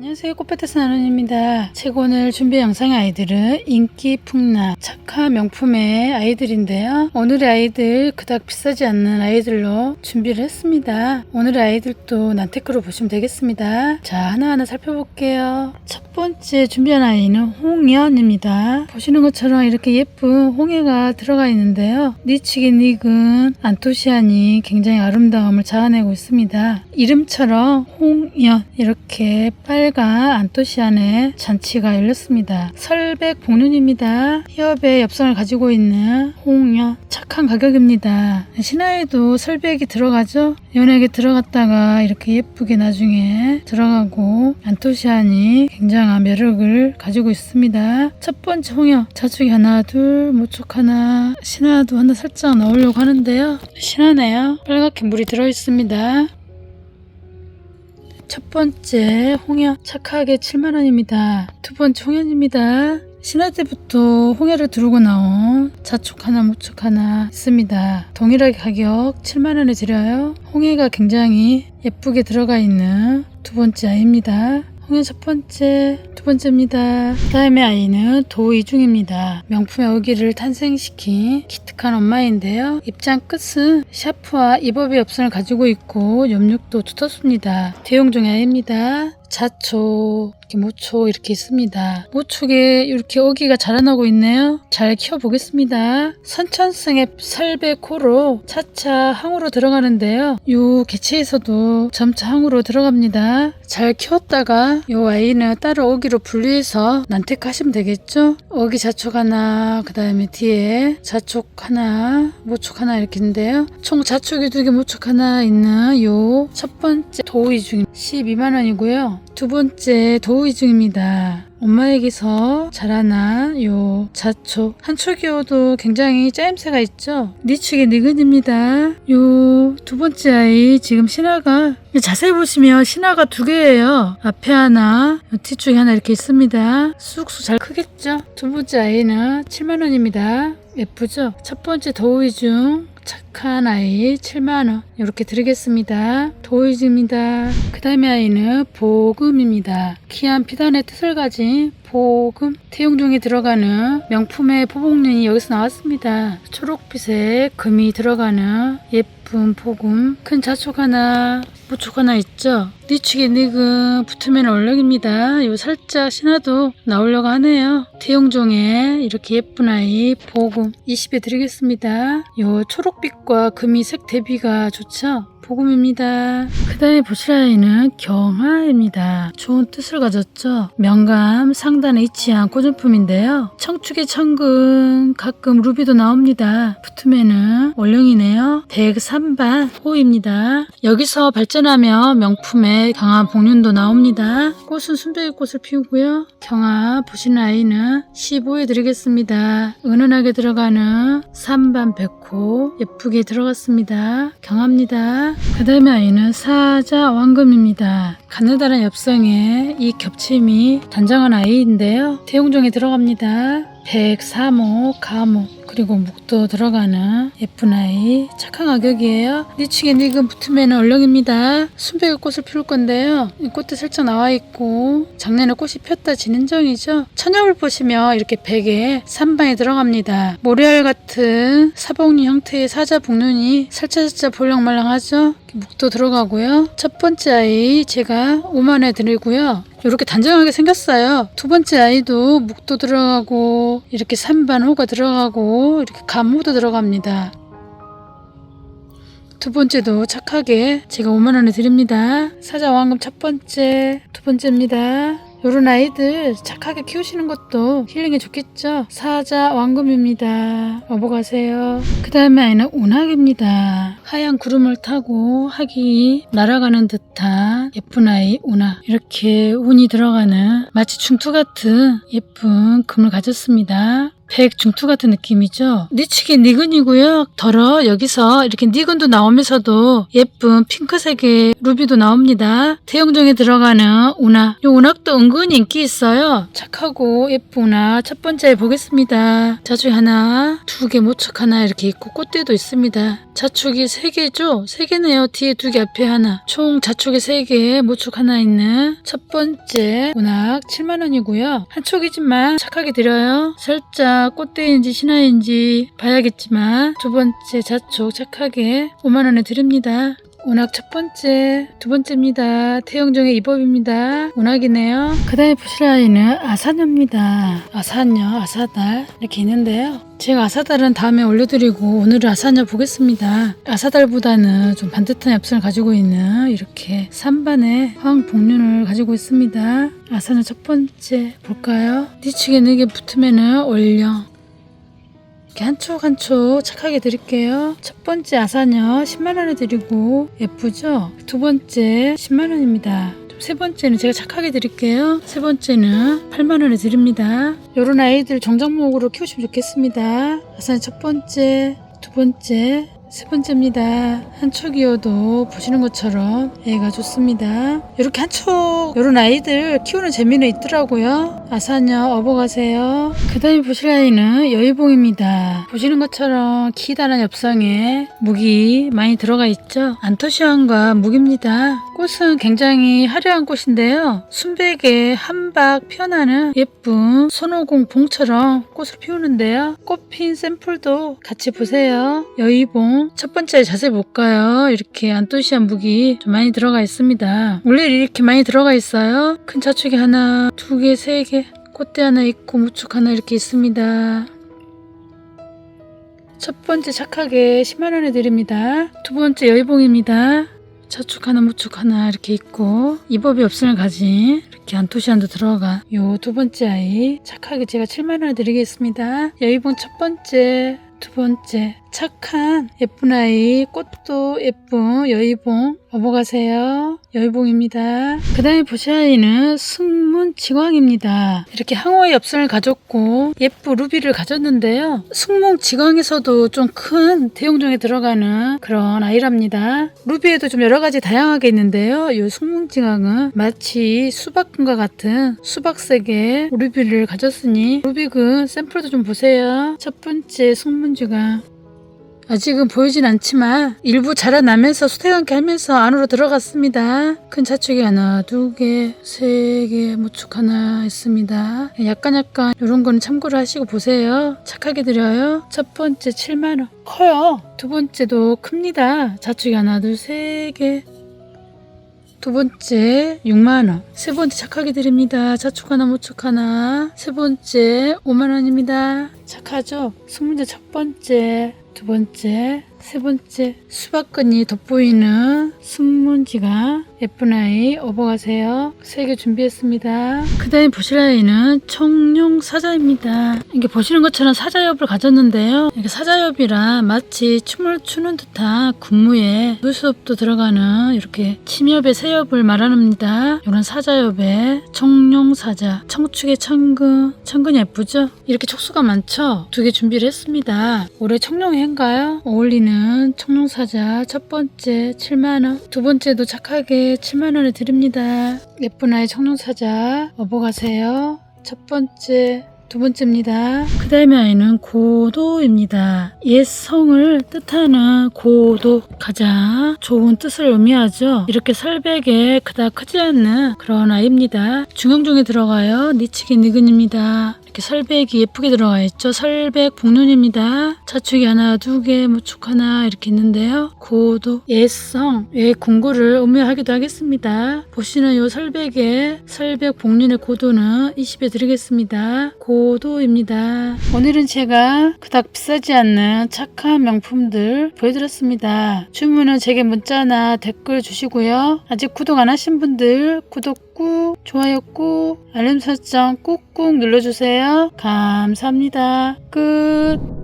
안녕하세요. 꽃밭에서 나눈입니다. 오늘 준비한 영상의 아이들은 인기 풍락 착한 명품의 아이들인데요. 오늘의 아이들 그닥 비싸지 않는 아이들로 준비를 했습니다. 오늘의 아이들도 난테크로 보시면 되겠습니다. 자 하나하나 살펴볼게요. 첫 번째 준비한 아이는 홍연입니다. 보시는 것처럼 이렇게 예쁜 홍해가 들어가 있는데요. 니치게 닉은 안토시안이 굉장히 아름다움을 자아내고 있습니다. 이름처럼 홍연 이렇게 빨간 안토시안의 잔치가 열렸습니다. 설백 복륜입니다. 히업의 엽성을 가지고 있는 홍연 착한 가격입니다. 신화에도 설백이 들어가죠. 연하게 들어갔다가 이렇게 예쁘게 나중에 들어가고 안토시안이 굉장한 매력을 가지고 있습니다. 첫 번째 홍연 자축이 하나 둘 모촉 하나 신화도 하나 살짝 넣으려고 하는데요. 신화네요. 빨갛게 물이 들어 있습니다. 첫 번째 홍연 착하게 7만원입니다. 두 번째 홍연입니다. 신화 때부터 홍해를 두르고 나온 자축 하나 모축 하나 있습니다. 동일하게 가격 7만원에 드려요. 홍해가 굉장히 예쁘게 들어가 있는 두 번째 아이입니다. 홍해 첫 번째, 두 번째입니다. 그 다음에 아이는 도이중입니다. 명품의 어기를 탄생시킨 기특한 엄마인데요. 입장 끝은 샤프와 입업의 엽선을 가지고 있고 옆육도 두텁습니다. 대용종의 아이입니다. 자초, 모초 이렇게 있습니다. 모축에 이렇게 어기가 자라나고 있네요. 잘 키워보겠습니다. 선천성의 설배코로 차차 항으로 들어가는데요. 요 개체에서도 점차 항으로 들어갑니다. 잘 키웠다가 요 아이는 따로 어기로 분리해서 난택하시면 되겠죠. 어기 자촉 하나, 그 다음에 뒤에 자촉 하나, 모촉 하나 이렇게 있는데요. 총 자촉이 두 개, 모촉 하나 있는 요 첫 번째 도우이 중 12만원이고요. 두 번째 도우이 중입니다. 엄마에게서 자라난 요 자초 한초기호도 굉장히 짜임새가 있죠? 니축의 니근입니다. 요 두 번째 아이 지금 신화가 자세히 보시면 신화가 두 개예요. 앞에 하나 뒤쪽에 하나 이렇게 있습니다. 쑥쑥 잘 크겠죠? 두 번째 아이는 7만원입니다. 예쁘죠? 첫 번째 도우이 중 착한 아이 7만원. 이렇게 드리겠습니다. 도우이즈입니다. 그 다음에 아이는 보금입니다. 귀한 비단의 뜻을 가진 보금. 태용종에 들어가는 명품의 포복륜이 여기서 나왔습니다. 초록빛에 금이 들어가는 예쁜 보금. 큰 자촉 하나 무촉 하나 있죠? 니축에 닉은 붙으면 얼룩입니다. 요 살짝 신화도 나오려고 하네요. 태용종에 이렇게 예쁜 아이 보금 20에 드리겠습니다. 요 초록빛과 금이 색 대비가 좋죠 복음입니다. 그 다음에 보실 아이는 경화입니다. 좋은 뜻을 가졌죠. 명감 상단에 위치한 고전품인데요. 청축의 청근 가끔 루비도 나옵니다. 붙으면은 원령이네요. 103반 호입니다. 여기서 발전하면 명품의 강한 복륜도 나옵니다. 꽃은 순백의 꽃을 피우고요. 경화 보시는 아이는 15에 드리겠습니다. 은은하게 들어가는 3반 백호 예쁘게 들어갔습니다. 경합니다. 그 다음에 아이는 사자 왕금입니다. 가느다란 엽성에 이 겹침이 단정한 아이인데요. 대용종에 들어갑니다. 103호 가모 그리고 묵도 들어가는 예쁜 아이. 착한 가격이에요. 니치게 닉은 붙으면 얼렁입니다. 순백의 꽃을 피울 건데요. 이 꽃도 살짝 나와 있고 작년에 꽃이 폈다 진은정이죠. 천엽을 보시면 이렇게 백에 3방에 들어갑니다. 모래알 같은 사복류 형태의 사자 복륜이 살짝살짝 볼랑말랑하죠 묵도 들어가고요 첫 번째 아이 제가 5만원에 드리고요 이렇게 단정하게 생겼어요. 두 번째 아이도 묵도 들어가고 이렇게 산반 호가 들어가고 이렇게 감호도 들어갑니다. 두 번째도 착하게 제가 5만 원에 드립니다. 사자 왕금 첫 번째, 두 번째입니다. 요런 아이들 착하게 키우시는 것도 힐링에 좋겠죠? 사자 왕금입니다. 어보가세요. 그 다음에 아이는 운학입니다. 하얀 구름을 타고 학이 날아가는 듯한 예쁜 아이 운학. 이렇게 운이 들어가는 마치 중투 같은 예쁜 금을 가졌습니다. 백 중투 같은 느낌이죠. 니치기 니근이고요. 덜어 여기서 이렇게 니근도 나오면서도 예쁜 핑크색의 루비도 나옵니다. 대용종에 들어가는 운악. 이 운악도 은근히 인기 있어요. 착하고 예쁜 운악 첫 번째 보겠습니다. 자주 하나, 두 개 모축 하나 이렇게 있고 꽃대도 있습니다. 자축이 세 개죠? 세 개네요. 뒤에 두 개 앞에 하나. 총 자축이 세 개, 모축 하나 있는 첫 번째 운악 7만 원이고요. 한 촉이지만 착하게 드려요. 살짝 꽃대인지 신화인지 봐야겠지만 두 번째 자축 착하게 5만 원에 드립니다. 운악 첫 번째, 두 번째입니다. 태영정의 이법입니다. 운악이네요. 그 다음에 보실 아이는 아사녀입니다. 아사녀, 아사달 이렇게 있는데요. 제가 아사달은 다음에 올려드리고 오늘은 아사녀 보겠습니다. 아사달보다는 좀 반듯한 엽선을 가지고 있는 이렇게 3반의 화학복륜을 가지고 있습니다. 아사녀 첫 번째 볼까요? 뒤치게 4개 붙으면은 올려 이렇게 한 촉 한 촉 착하게 드릴게요. 첫 번째 아사녀 10만원에 드리고 예쁘죠? 두 번째 10만원입니다. 세 번째는 제가 착하게 드릴게요. 세 번째는 8만 원에 드립니다. 요런 아이들 정장목으로 키우시면 좋겠습니다. 아사녀 첫 번째, 두 번째, 세 번째입니다. 한 촉이어도 보시는 것처럼 애가 좋습니다. 이렇게 한 촉, 이런 아이들 키우는 재미는 있더라고요. 아사녀 업어가세요. 그 다음에 보실 아이는 여의봉입니다. 보시는 것처럼 기다란 엽상에 무기 많이 들어가 있죠. 안토시안과 무기입니다. 꽃은 굉장히 화려한 꽃인데요. 순백에 한박 피어나는 예쁜 손오공 봉처럼 꽃을 피우는데요. 꽃핀 샘플도 같이 보세요. 여의봉 첫 번째 자세히 볼까요? 이렇게 안토시안 무기 좀 많이 들어가 있습니다. 원래 이렇게 많이 들어가 있어요. 큰 자축이 하나, 두 개, 세 개, 꽃대 하나 있고 무축 하나 이렇게 있습니다. 첫 번째 착하게 10만 원에 드립니다. 두 번째 여의봉입니다. 자축 하나 무축 하나 이렇게 있고 이법이 없음을 가진 이렇게 안토시안도 들어가 요 두 번째 아이 착하게 제가 7만 원에 드리겠습니다. 여의봉 첫 번째 두 번째 착한 예쁜 아이 꽃도 예쁜 여의봉 업어가세요. 여의봉입니다. 그 다음에 보실 아이는 승문 지광입니다. 이렇게 항어의 엽선을 가졌고 예쁜 루비를 가졌는데요. 승문 지광에서도 좀 큰 대용종에 들어가는 그런 아이랍니다. 루비에도 좀 여러 가지 다양하게 있는데요. 이 승문 지광은 마치 수박근과 같은 수박색의 루비를 가졌으니 루비근 샘플도 좀 보세요. 첫 번째 승문 지광 아직은 보이진 않지만 일부 자라나면서 수태감게 하면서 안으로 들어갔습니다. 큰 자축이 하나, 두 개, 세 개, 모축 하나 있습니다. 약간 약간 이런 거는 참고를 하시고 보세요. 착하게 드려요. 첫 번째 7만원. 커요. 두 번째도 큽니다. 자축이 하나, 둘, 세 개. 두 번째 6만원 세 번째 착하게 드립니다 자축 하나 모축 하나 세 번째 5만원입니다 착하죠? 숙문제 첫 번째 두 번째, 세 번째 수박근이 돋보이는 순문지가 예쁜 아이 업어가세요. 세 개 준비했습니다. 그 다음에 보실 아이는 청룡 사자입니다. 이게 보시는 것처럼 사자엽을 가졌는데요. 이게 사자엽이라 마치 춤을 추는 듯한 군무에 눈썹도 들어가는 이렇게 침엽의 새엽을 말합니다. 이런 사자엽에 청룡 사자, 청축의 천근, 천근이 예쁘죠? 이렇게 촉수가 많죠? 두 개 준비를 했습니다. 올해 청룡의 해인가요? 어울리는 청룡 사자 첫 번째 7만원, 두 번째도 착하게 7만원에 드립니다. 예쁜 아이 청룡사자 업어가세요. 첫 번째 두 번째입니다. 그 다음에 아이는 고도입니다. 옛 성을 뜻하는 고도 가장 좋은 뜻을 의미하죠. 이렇게 설백에 그닥 크지 않는 그런 아이입니다. 중형종에 들어가요. 니치기 니근입니다. 이렇게 설백이 예쁘게 들어가 있죠. 설백 복륜입니다. 자축이 하나, 두 개, 무축 하나 이렇게 있는데요. 고도, 예성, 예, 공구를 의미하기도 하겠습니다. 보시는 요 설백의 설백 복륜의 고도는 20에 드리겠습니다. 고도입니다. 오늘은 제가 그닥 비싸지 않는 착한 명품들 보여드렸습니다. 주문은 제게 문자나 댓글 주시고요. 아직 구독 안 하신 분들 구독 꾹, 좋아요 꾹, 알림 설정 꾹꾹 눌러주세요. 감사합니다. 끝.